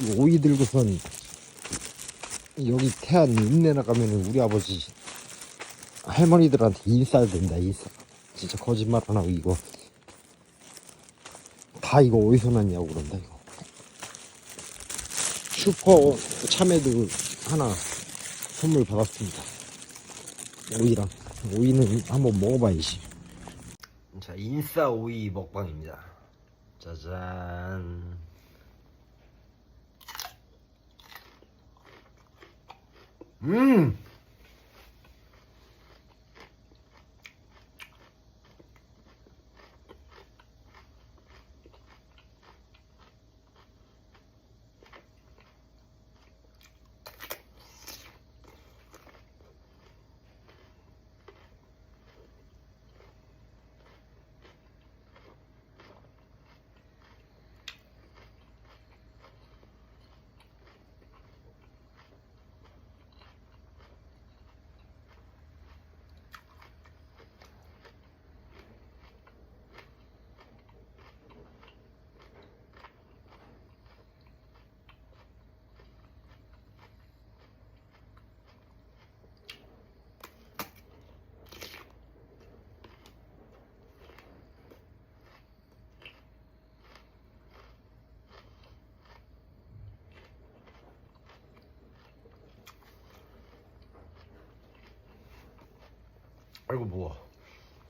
이 오이 들고선 여기 태안 읍내 나 가면 우리 아버지 할머니들한테 인싸야 된다 인싸. 진짜 거짓말 안 하고 이거. 다 이거 어디서 났냐고 그런다 이거. 슈퍼 참외도 하나 선물 받았습니다. 오이랑. 오이는 한번 먹어봐야지 자 인싸 오이 먹방입니다. 짜잔 Mmm. 아이고 뭐야